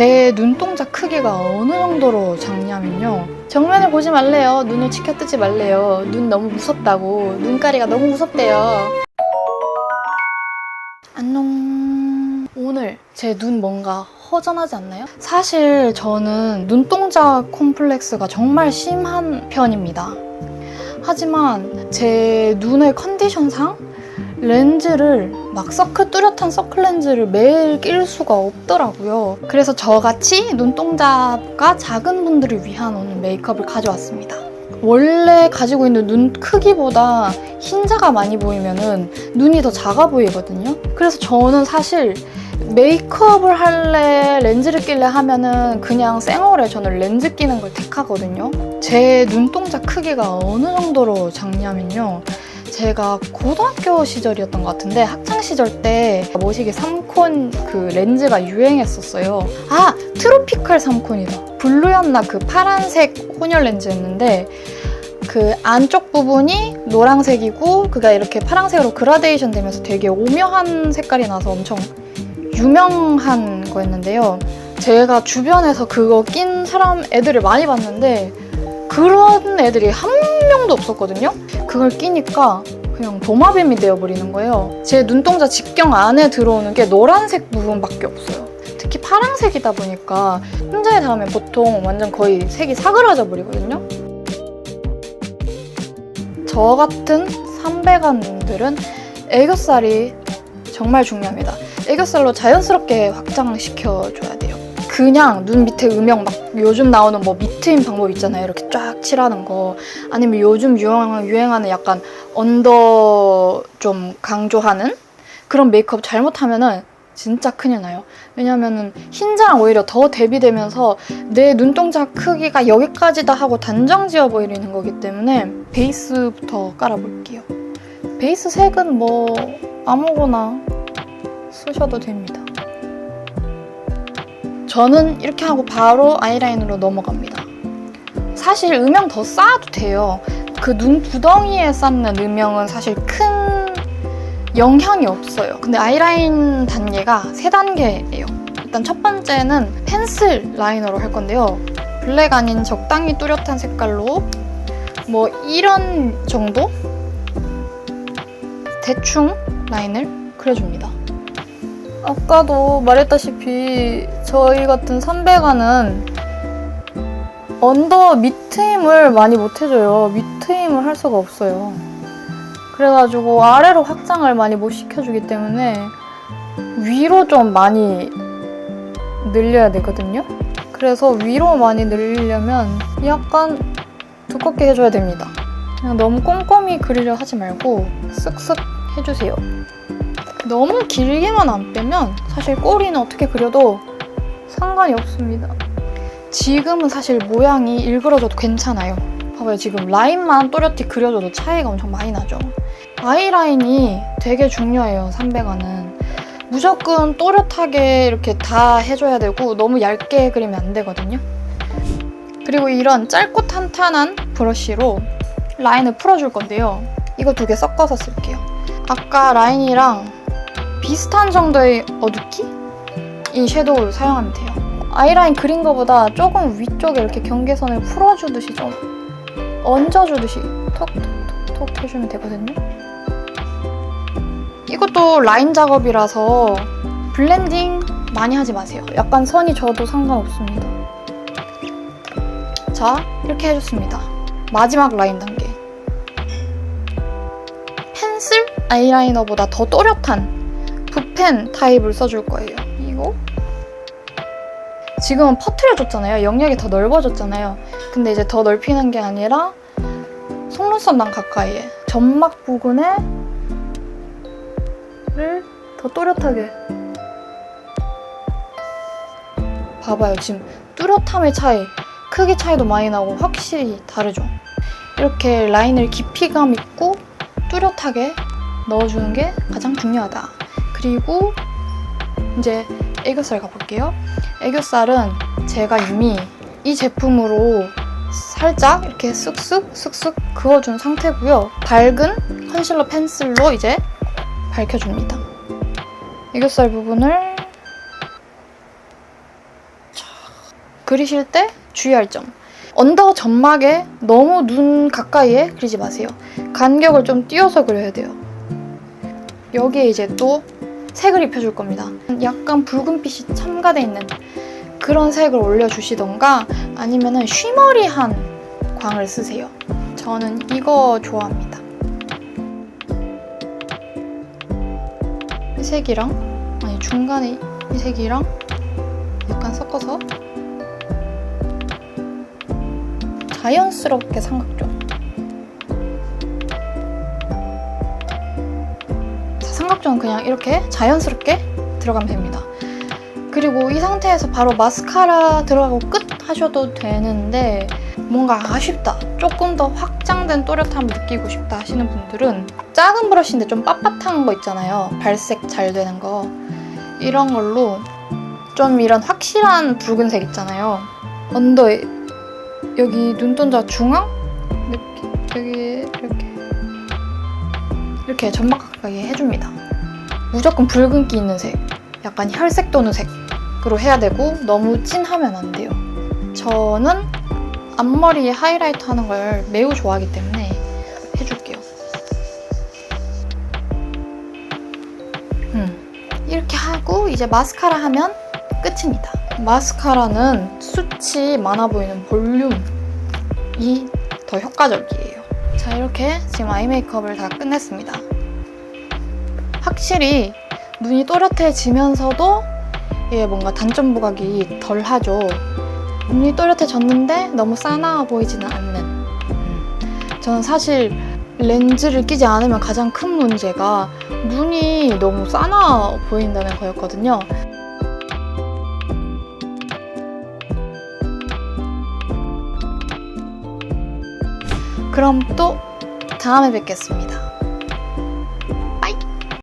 제 눈동자 크기가 어느 정도로 작냐면요. 정면을 보지 말래요. 눈을 치켜뜨지 말래요. 눈 너무 무섭다고. 눈가리가 너무 무섭대요. 안녕. 오늘 제 눈 뭔가 허전하지 않나요? 사실 저는 눈동자 콤플렉스가 정말 심한 편입니다. 하지만 제 눈의 컨디션상 렌즈를 막 서클 뚜렷한 서클 렌즈를 매일 낄 수가 없더라고요. 그래서 저같이 눈동자가 작은 분들을 위한 오늘 메이크업을 가져왔습니다. 원래 가지고 있는 눈 크기보다 흰자가 많이 보이면은 눈이 더 작아 보이거든요. 그래서 저는 사실 메이크업을 할래 렌즈를 낄래 하면은 그냥 쌩얼에 저는 렌즈 끼는 걸 택하거든요. 제 눈동자 크기가 어느 정도로 작냐면요. 제가 고등학교 시절이었던 것 같은데 학창 시절 때 모시기 3콘 그 렌즈가 유행했었어요. 아 트로피컬 3콘이다. 블루였나 그 파란색 혼혈 렌즈였는데 그 안쪽 부분이 노란색이고 그가 이렇게 파란색으로 그라데이션 되면서 되게 오묘한 색깔이 나서 엄청 유명한 거였는데요. 제가 주변에서 그거 낀 사람 애들을 많이 봤는데 그런 애들이 한 명도 없었거든요. 그걸 끼니까 그냥 도마뱀이 되어버리는 거예요. 제 눈동자 직경 안에 들어오는 게 노란색 부분밖에 없어요. 특히 파란색이다 보니까 흰자에 닿으면 보통 완전 거의 색이 사그라져 버리거든요. 저 같은 삼배간 눈들은 애교살이 정말 중요합니다. 애교살로 자연스럽게 확장시켜줘야 돼요. 그냥 눈 밑에 음영 막 요즘 나오는 뭐 미트인 방법 있잖아요. 이렇게 쫙 칠하는 거. 아니면 요즘 유행, 유행하는 약간 언더 좀 강조하는 그런 메이크업 잘못하면은 진짜 큰일 나요. 왜냐면은 흰자랑 오히려 더 대비되면서 내 눈동자 크기가 여기까지다 하고 단정 지어 보이는 거기 때문에 베이스부터 깔아볼게요. 베이스 색은 뭐 아무거나 쓰셔도 됩니다. 저는 이렇게 하고 바로 아이라인으로 넘어갑니다. 사실 음영 더 쌓아도 돼요. 그 눈 구덩이에 쌓는 음영은 사실 큰 영향이 없어요. 근데 아이라인 단계가 세 단계예요. 일단 첫 번째는 펜슬 라이너로 할 건데요. 블랙 아닌 적당히 뚜렷한 색깔로 뭐 이런 정도? 대충 라인을 그려줍니다. 아까도 말했다시피 저희 같은 선배가는 언더 밑트임을 많이 못 해줘요. 밑트임을 할 수가 없어요. 그래가지고 아래로 확장을 많이 못 시켜주기 때문에 위로 좀 많이 늘려야 되거든요. 그래서 위로 많이 늘리려면 약간 두껍게 해줘야 됩니다. 그냥 너무 꼼꼼히 그리려 하지 말고 쓱쓱 해주세요. 너무 길게만 안 빼면 사실 꼬리는 어떻게 그려도 상관이 없습니다. 지금은 사실 모양이 일그러져도 괜찮아요. 봐봐요. 지금 라인만 또렷히 그려줘도 차이가 엄청 많이 나죠. 아이라인이 되게 중요해요. 300원은. 무조건 또렷하게 이렇게 다 해줘야 되고 너무 얇게 그리면 안 되거든요. 그리고 이런 짧고 탄탄한 브러쉬로 라인을 풀어줄 건데요. 이거 두 개 섞어서 쓸게요. 아까 라인이랑 비슷한 정도의 어둡기? 이 섀도우를 사용하면 돼요. 아이라인 그린 거보다 조금 위쪽에 이렇게 경계선을 풀어주듯이 좀 얹어주듯이 톡톡톡톡 해주면 되거든요. 이것도 라인 작업이라서 블렌딩 많이 하지 마세요. 약간 선이 져도 상관없습니다. 자, 이렇게 해줬습니다. 마지막 라인 단계. 펜슬 아이라이너보다 더 또렷한 붓펜 타입을 써줄 거예요. 이거 지금은 퍼트려줬잖아요. 영역이 더 넓어졌잖아요. 근데 이제 더 넓히는 게 아니라 속눈썹 난 가까이에 점막 부근에 를더 또렷하게 봐봐요. 지금 뚜렷함의 차이, 크기 차이도 많이 나고 확실히 다르죠. 이렇게 라인을 깊이감 있고 뚜렷하게 넣어주는 게 가장 중요하다. 그리고 이제 애교살 가볼게요. 애교살은 제가 이미 이 제품으로 살짝 이렇게 쓱쓱 쓱쓱 그어준 상태고요. 밝은 컨실러 펜슬로 이제 밝혀줍니다. 애교살 부분을 그리실 때 주의할 점. 언더 점막에 너무 눈 가까이에 그리지 마세요. 간격을 좀 띄워서 그려야 돼요. 여기에 이제 또 색을 입혀줄 겁니다. 약간 붉은빛이 첨가돼 있는 그런 색을 올려주시던가 아니면은 쉬머리한 광을 쓰세요. 저는 이거 좋아합니다. 이 색이랑 아니 중간에 이 색이랑 약간 섞어서 자연스럽게 삼각 삼각존은 그냥 이렇게 자연스럽게 들어가면 됩니다. 그리고 이 상태에서 바로 마스카라 들어가고 끝 하셔도 되는데 뭔가 아쉽다. 조금 더 확장된 또렷함을 느끼고 싶다 하시는 분들은 작은 브러쉬인데 좀 빳빳한 거 있잖아요. 발색 잘 되는 거. 이런 걸로 좀 이런 확실한 붉은색 있잖아요. 언더에 여기 눈동자 중앙? 이렇게 여기 이렇게 이렇게 점막 가까이 해줍니다. 무조건 붉은기 있는 색, 약간 혈색 도는 색으로 해야 되고 너무 진하면 안 돼요. 저는 앞머리에 하이라이트 하는 걸 매우 좋아하기 때문에 해줄게요. 음, 이렇게 하고 이제 마스카라 하면 끝입니다. 마스카라는 숱이 많아 보이는 볼륨이 더 효과적이에요. 자, 이렇게 지금 아이 메이크업을 다 끝냈습니다. 확실히 눈이 또렷해지면서도 이게 뭔가 단점 부각이 덜 하죠. 눈이 또렷해졌는데 너무 싸나워 보이지는 않는. 음. 저는 사실 렌즈를 끼지 않으면 가장 큰 문제가 눈이 너무 싸나워 보인다는 거였거든요. 그럼 또 다음에 뵙겠습니다.